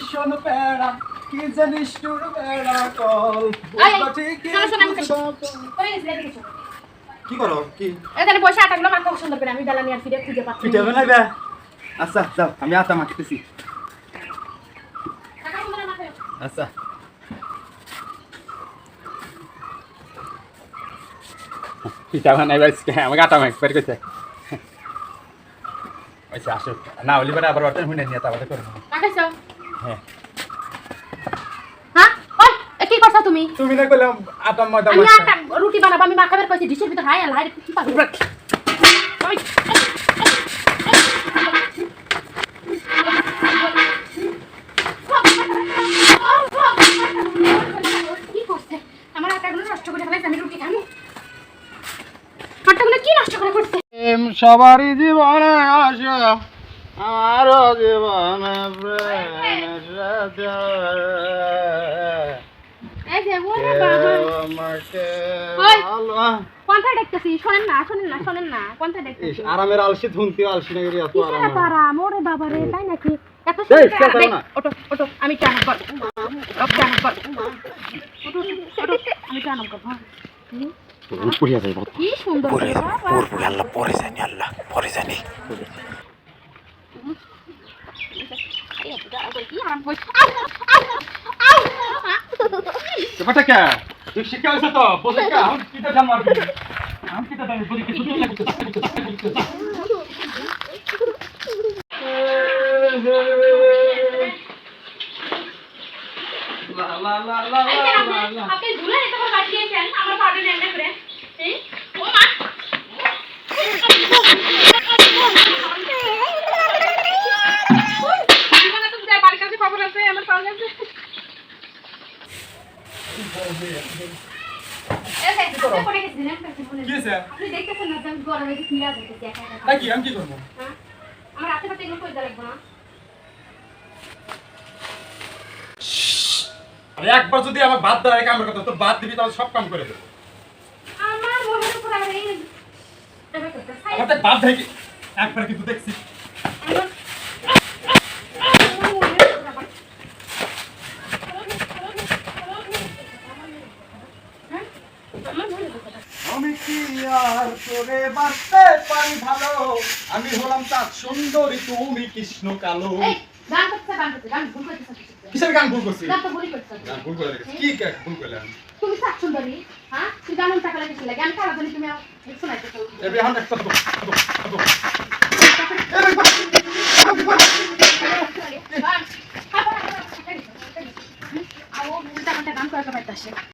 ভীষণ প্যারা কি জানিস টুর প্যারা কল? কি করো? কি? এখানে পয়সা আটাগুলো খুব সুন্দর করে আমি জ্বালানি আর ফিরে খুঁজে পাচ্ছি পিঠে বানাইবে আচ্ছা যাও আমি আটা মাখতেছি। আচ্ছা। পিঠা আজকে আমাকে আটা মাখ আচ্ছা আসো। না হলে আবার অটেন হুনে নিয়ে তারপরে করে নেব। মাখাইছো? হ্যাঁ। হ্যাঁ? ওই, এ কি করছ তুমি? তুমি না করলাম আটা ময়দা আমি মাখতে। আটা রুটি বানাবো আমি মাখাবার কইছি ডিশের ভিতর হাই আল রে, কি ওই, সবারই জীবনে আসে। আমারও জীবনে প্রেমের সাথে। এই যে ওরে কেউ বাবা। আমাকে ওই। ভালো- কোনটা দেখতেছি শোনেন না শোনেন না শোনেন না কোনটা ইস, দেখতেছি আরামের আলসি ধুনতি আলসি নাকি এত আরাম? ওরে বাবা রে তাই নাকি? এত ওটো ওটো আমি চান কর চান কর ওটো ওটো আমি চান কর হ্যাঁ। পুরিয়া যাইব। কি সুন্দর রে আল্লাহ পরে জানি আল্লাহ পরে জানি কি আরাম করছে। আউ, আউ, আউ, আউ। ব্যাপারটা কে তুই শিক্ষা হয়েছে তো বলে আমি কিটা জান মারবি আমি কিটা জানি বলি কিছু লা লা লা লা লা আপনি- লা আপনি ধুলে নিতে করে বাঁচিয়েছেন, আমার পাউডার রান্না করে। করে? দেওয়া লাগবে না? আরে একবার যদি আমার বাদ দেয় কামের কথা তোর বাদ দিবি তাহলে সব কাম করে দেবো। আমার। আমার তো বাদ দেয় কি? একবার কিন্তু দেখছি আমার- আমার মনের উপর আবার- হ্যাঁ? আমার মনের উপর আবার- আমি কি আর করে বাঁচতে পারি ভালো? আমি হলাম তার সুন্দরী তুমি কৃষ্ণ কালো। কিসের গান ভুল করছি গান ভুল করে কি ভুল করলাম তুমি সাত সুন্দরী হ্যাঁ? তুই গান টাকা গান তুমি শোনাইতে তো গান গান